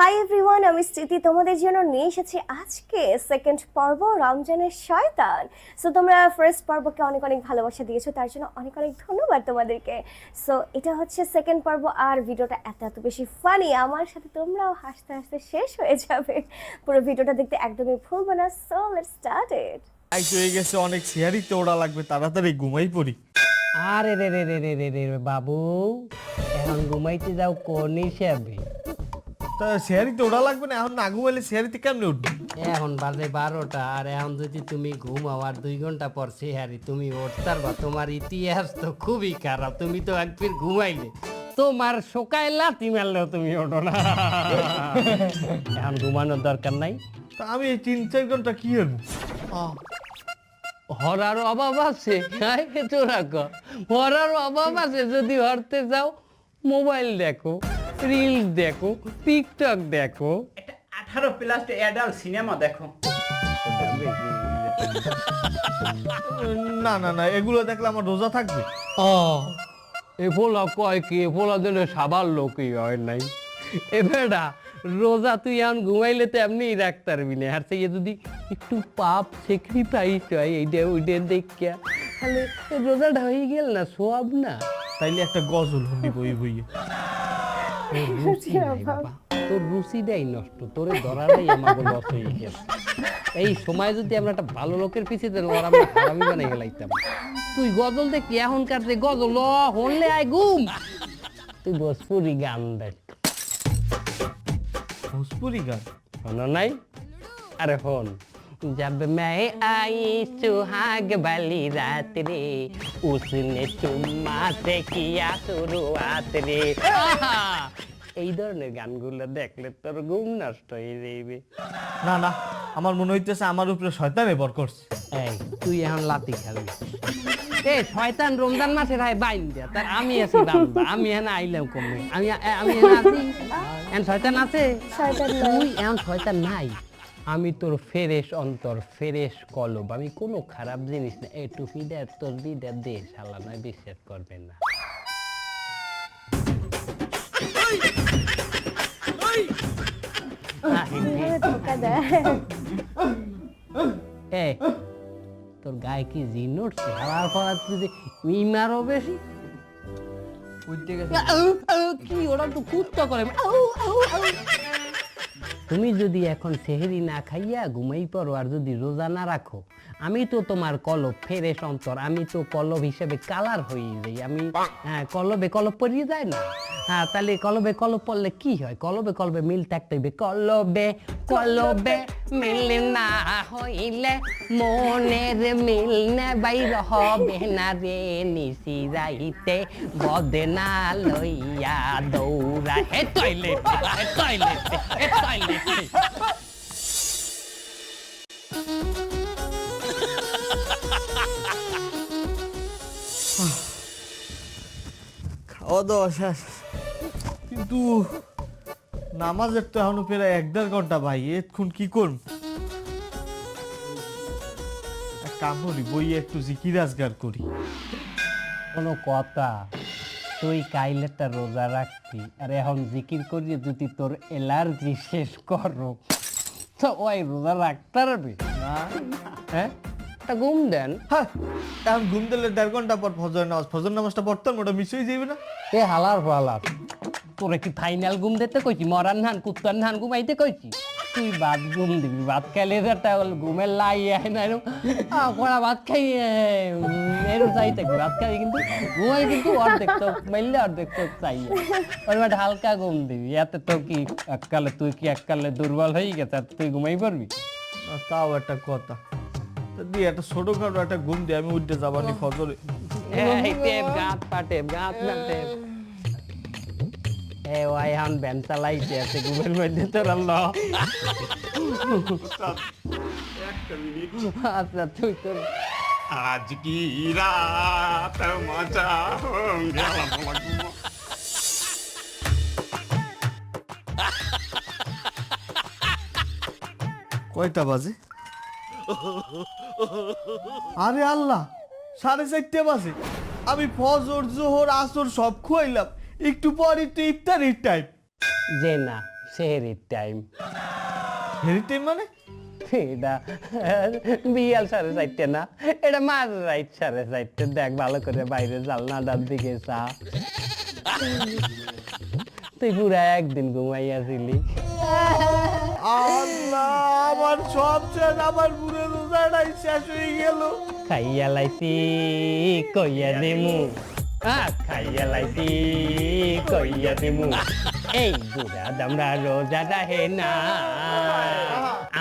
Hi everyone আমি স্মৃতি। তোমাদের জন্য নিয়ে এসেছি আজকে সেকেন্ড পর্ব রমজানের শয়তান। সো তোমরা ফার্স্ট পর্বকে অনেক অনেক ভালোবাসা দিয়েছ তার জন্য অনেক অনেক ধন্যবাদ তোমাদেরকে। সো এটা হচ্ছে সেকেন্ড পর্ব আর ভিডিওটা এত এত বেশি ফানি আমার সাথে তোমরাও হাসতে হাসতে শেষ হয়ে যাবে। পুরো ভিডিওটা দেখতে একদমই ভুলবো না। So let's start it ice হয়ে গেছে অনেক সিয়ারিতে ওড়া লাগবে তাড়াতাড়ি ঘুমাই পড়ি। আরে রে রে রে রে রে বাবু। এখন ঘুমাইতে যাও কোন হিসাবে তা শেয়ারিতে ওড়া লাগবে না এখন না ঘুমাইলে শেয়ারিতে কেমনে উঠবে এখন বাজে বারোটা আর এখন যদি তুমি ঘুমাও আর দুই ঘণ্টা পর সেহারি তুমি উঠতার বা তোমার ইতিহাস তো খুবই খারাপ তুমি তো একদিন ঘুমাইলে তোমার শোকায় লাথি মারলেও তুমি ওঠো না এখন ঘুমানোর দরকার নাই তা আমি এই তিন চার ঘণ্টা কি হব হরার অভাব আছে তোরা কর হরার অভাব আছে যদি হরতে যাও মোবাইল দেখো রিল দেখো টিকটক দেখো। আঠারো প্লাস অ্যাডাল্ট সিনেমা দেখো। না না না এগুলো দেখলে আমার রোজা থাকবে। ও এ ফোলা কয় কি এ ফোলা দিলে সাবার লোকই হয় নাই। এ বেটা রোজা তুই এখন ঘুমাইলে তো এমনি রাখতে পারবি না। আর সেই যদি একটু পাপ স্যাক্রিফাইস হয় এইটা ওইটা দেখিয়া তাহলে রোজাটা হয়ে গেল না সোয়াব না। তাইলে একটা গজল শুনি বই বইয়ে তোর রুচি নাই বাবা। তোর রুচিটাই নষ্ট তোরে ধরাটাই আমাকে লস হয়ে গেছে। এই সময় যদি আমরা একটা ভালো লোকের পিছিয়ে দেন ওর আমরা হারামি বানাই গেলাইতাম তুই গজল দেখি এখনকার যে গজল? ল হনলে আয় ঘুম তুই ভোজপুরি গান দেখ। ভোজপুরি গান? শোনো নাই? আরে হন। जब मैं आई सुहाग वाली रात रे उसने चुम्मा से किया शुरुआत रे আহা! এই ধরনের গানগুলো দেখলে তোর ঘুম নষ্ট হয়ে যাইবে না না আমার মনে হইতেছে আমার উপরে শয়তানে বর করছে এই তুই এখন লাতি খেলবি এ শয়তান রমজান মাসে রায় বাইন দিয়া তার আমি আছি বান্দা আমি এখন আইলাম কমে আমি এ- আমি এখন আছি এখন শয়তান আছে শয়তান নাই। তুই এখন শয়তান নাই আমি তোর ফেরেশ অন্তর ফেরেশ কলব। আমি কোনো খারাপ জিনিস না। এই টুপিটা তোর দিদা দে শালা নয় বিশ্বাস করবে না। এ তোর গায়ে কি জিন উঠছে? হাওয়ার ফলা তুই যে ইমারও বেশি? কি ওরা তো কুত্তা করে। আউ, আউ, আউ। তুমি যদি এখন সেহেরি না খাইয়া ঘুমাই পড়ো আর যদি রোজা না রাখো আমি তো তোমার কলব ফেরে সন্তর আমি তো কলব হিসেবে কালার হয়ে যাই। আমি হ্যাঁ, কলবে কলব পরিয়ে যায় না। হ্যাঁ তাহলে কলবে কলব পড়লে কি হয়? কলবে কলবে মিল থাকতে হইবে। কলবে কলবে মিল না হইলে মনের মিল না বাইর হবে না রে নিশি যাইতে বদনা লইয়া দৌড়া হে টয়লেট হে টয়লেট হে টয়লেট খাওয়া দাওয়া শেষ কিন্তু নামাজের তো এখনও প্রায় এক দেড় ঘণ্টা ভাই এক্ষুন কি এক কাম করি বই একটু জিকির আজগার করি। কোনো কথা তুই কাইলেটা রোজা রাখতি আর এখন জিকির করিয়ে যদি তোর এলার্জি শেষ করো তো ওই রোজা রাখতে পারবি? হ্যাঁ একটা ঘুম দেন। হ্যাঁ এখন ঘুম দিলে দেড় ঘণ্টা পর ফজর নামাজ ফজর নামাজটা পড়তাম ওটা মিস হয়ে যাবে না। এ হালার ফালার তোরে কি ফাইনাল ঘুম দিতে কইছি? মরান ধান কুত্তার ধান ঘুমাইতে কইছি? তুই ভাত ঘুম দিবি ভাত খাইলে একটা ঘুমের লাই আয় না এরকম কড়া ভাত খাই এরকম চাই থাকবি ভাত খাই কিন্তু ঘুমাই কিন্তু অর্ধেক তো মাইলে অর্ধেক তো চাই। ওর একটা হালকা ঘুম দিবি এতে তো কি এককালে তুই কি এককালে দুর্বল হয়ে গেছে তুই ঘুমাই পারবি তাও একটা কথা। দিয়ে একটা ছোটখাটো একটা ঘুম দিয়ে আমি উঠতে যাবানি ফজরে। গাত পাটে গাত না এ ওয়াই হান ব্যান চালাইছে আছে ঘুমের মধ্যে তোর আল্লাহ। আচ্ছা তুই তোর আজ কি রাত মজা কয়টা বাজে? আরে আল্লাহ সাড়ে চারটে বাজে। আমি ফজর জোহর আসর সব খুয়াইলাম। একটু পরই তো ইফতারির টাইম যে না সেহেরির টাইম হেরিটেজ মানে? এটা বিয়াল সাড়ে চারটে না? এটা মাঝ রাইট সাড়ে চারটে। দেখ ভালো করে বাইরে জালনাটার দিকে চা তুই পুরা একদিন ঘুমাইয়াছিলি আল্লাহ আমার সব শেষ আমার পুরো রোজাটাই শেষ হয়ে গেল। খাইয়া লাইছি কইয়া দিমু। খাইয়া লাইছি কইয়া দিমু এই বুড়া দামরা রোজা রাহে না।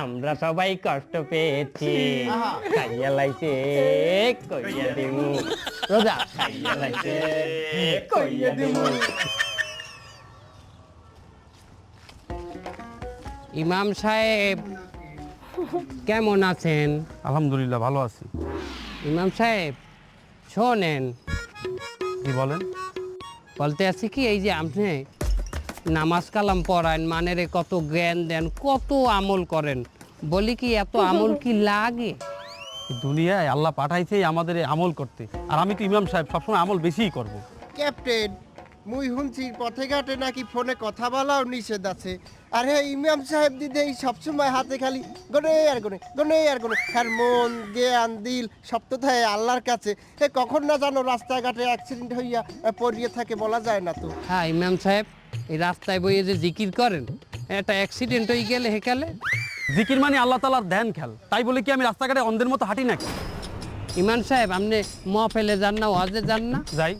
আমরা সবাই কষ্ট পেয়েছি। খাইয়া লাইছে কইয়া দিমু রোজা খাইয়া লাইছে কইয়া দিমু ইমাম সাহেব কেমন আছেন? আলহামদুলিল্লাহ ভালো আছি। ইমাম সাহেব শোনেন। কি বলেন। বলতে আছি কি এই যে আপনি নামাজ কালাম পড়ান মানেরে কত জ্ঞান দেন কত আমল করেন বলি কি এত আমল কি লাগে? দুনিয়ায় আল্লাহ পাঠাইছে আমাদের আমল করতে। আর আমি তো ইমাম সাহেব সবসময় আমল বেশিই করব। ক্যাপ্টেন মুই শুনছি পথে ঘাটে নাকি ফোনে কথা বলাও নিষেধ আছে। আর হ্যাঁ ইমাম সাহেব দিদি এই সবসময় হাতে খালি গনে আর গনে গনে আর গনে। হ্যাঁ মন জ্ঞান দিল সব তো থাকে আল্লাহর কাছে। এ কখন না জানো রাস্তাঘাটে অ্যাক্সিডেন্ট হইয়া পড়িয়ে থাকে বলা যায় না তো। হ্যাঁ ইমাম সাহেব এই রাস্তায় বইয়ে যে জিকির করেন একটা অ্যাক্সিডেন্ট হয়ে গেলে হেকালে জিকির মানে আল্লাহ তালার ধ্যান খেল। তাই বলে কি আমি রাস্তাঘাটে অন্ধের মতো হাঁটি নাকি? ইমাম সাহেব আপনি মহফেলে যান না ওয়াজে যান না? যাই।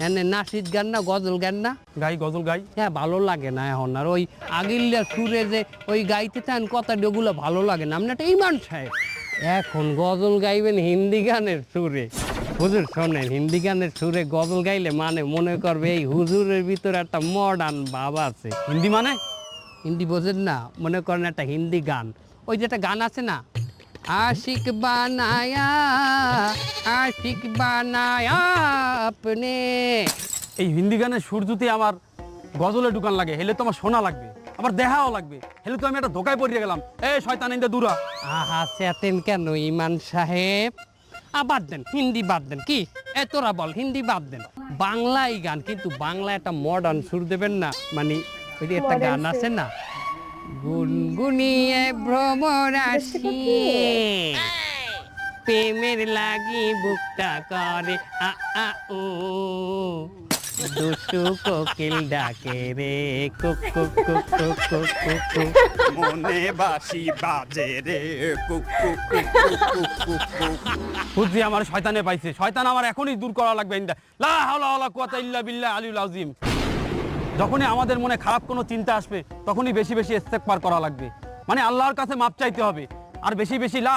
এনে নাসিদ গান না গজল গান না? গাই গজল গাই। হ্যাঁ ভালো লাগে না এখন আর ওই আগিল্লা সুরে যে ওই গাইতে চান কথা ওগুলো ভালো লাগে না। আপনি একটা ইমান সাহেব। এখন গজল গাইবেন হিন্দি গানের সুরে। হুজুর শোনেন হিন্দি গানের সুরে গজল গাইলে মানে মনে করবে এই হুজুরের ভিতরে একটা মডার্ন ভাব আছে। হিন্দি মানে? হিন্দি বোঝেন না মনে করেন একটা হিন্দি গান। ওই যে একটা গান আছে না আশিক বানায়া আশিক বানায়া আপনে এই হিন্দি গানের সুর যদি আমার গজলে দোকান লাগে হেলে তো আমার শোনা লাগবে আবার দেখাও লাগবে হেলে তো আমি একটা ধোকায় পড়িয়ে গেলাম। এ শয়তান ইন্দা দূরা। আহা চেতেন কেন ইমান সাহেব? আ বাদ দেন হিন্দি বাদ দেন কি? এ তোরা বল হিন্দি বাদ দেন। বাংলাই গান কিন্তু বাংলা একটা মডার্ন সুর দেবেন না? মানে ওই যে একটা গান আছে না? গুনগুনিয়ে ভ্রমর আসিয়ে প্রেমের লাগি বুকটা করে আ আ ও দুষ্টু কোকিল ডাকে রে কুক কুক কুক কুক কুক কুক কুক মনে বাসি বাজে রে কুক কুক কুক কুক কুক কুক কুক আমার শয়তানে পাইছে শয়তান আমার এখনই দূর করা লাগবে ইন্দা লা হাওলা ওয়ালা কুওয়াতা ইল্লা বিল্লাহ আলিউল আযীম যখনই আমাদের মনে খারাপ কোনো চিন্তা আসবে, তখনই বেশি বেশি ইস্তেগফার করা লাগবে। মানে আল্লাহর কাছে মাপ চাইতে হবে। আর বেশি বেশি লা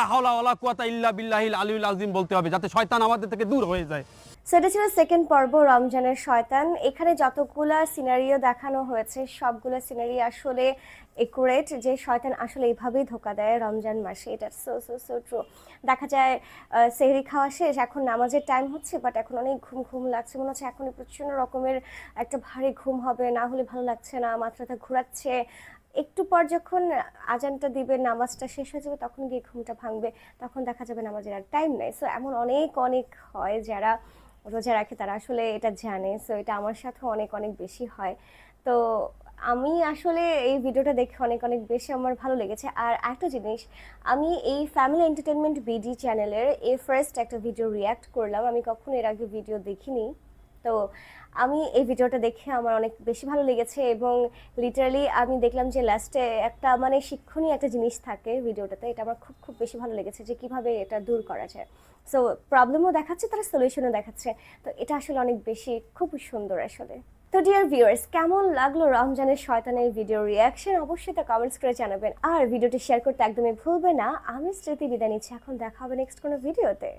কুওয়াতা ইল্লা বিল্লাহিল আলিউল আজিম বলতে হবে, যাতে শয়তান আমাদের থেকে দূর হয়ে যায়। সেটা ছিল সেকেন্ড পর্ব, রমজানের শয়তান। এখানে যতগুলা সিনারিও দেখানো হয়েছে, সবগুলো সিনারি আসলে একুরেট যে শয়তান আসলে এইভাবেই ধোকা দেয় রমজান মাসে। এটা সো সো সো ট্রু দেখা যায় সেহরি খাওয়া শেষ, এখন নামাজের টাইম হচ্ছে বাট এখন অনেক ঘুম ঘুম লাগছে। মনে হচ্ছে এখন প্রচণ্ড রকমের একটা ভারী ঘুম হবে, না হলে ভালো লাগছে না মাথাটা ঘোরাচ্ছে। একটু পর যখন আজানটা দিবে, নামাজটা শেষ হয়ে যাবে, তখন গিয়ে ঘুমটা ভাঙবে। তখন দেখা যাবে নামাজের আর টাইম নেই। সো এমন অনেক অনেক হয় যারা রোজা রাখে, তারা আসলে এটা জানে। সো এটা আমার সাথেও অনেক অনেক বেশি হয়। তো আমি আসলে এই ভিডিওটা দেখে অনেক অনেক বেশি আমার ভালো লেগেছে। আর একটা জিনিস, আমি এই ফ্যামিলি এন্টারটেনমেন্ট বিডি চ্যানেলের এই ফার্স্ট একটা ভিডিও রিয়্যাক্ট করলাম। আমি কখনো এর আগে ভিডিও দেখিনি। তো আমি এই ভিডিওটা দেখে আমার অনেক বেশি ভালো লেগেছে এবং লিটারালি আমি দেখলাম যে লাস্টে একটা মানে শিক্ষণীয় একটা জিনিস থাকে ভিডিওটাতে এটা আমার খুব খুব বেশি ভালো লেগেছে যে কীভাবে এটা দূর করা যায়। সো প্রবলেমও দেখাচ্ছে, তারা সলিউশনও দেখাচ্ছে। তো এটা আসলে অনেক বেশি খুব সুন্দর আসলে। তো ডিয়ার ভিউয়ার্স কেমন লাগল রমজানের শয়তানের ভিডিও রিয়াকশন অবশ্যই তা কমেন্টস করে জানাবেন। আর ভিডিওটি শেয়ার করতে একদমই ভুলবে না। আমি স্মৃতি বিদায় নিচ্ছি। এখন দেখা হবে নেক্সট কোনো ভিডিওতে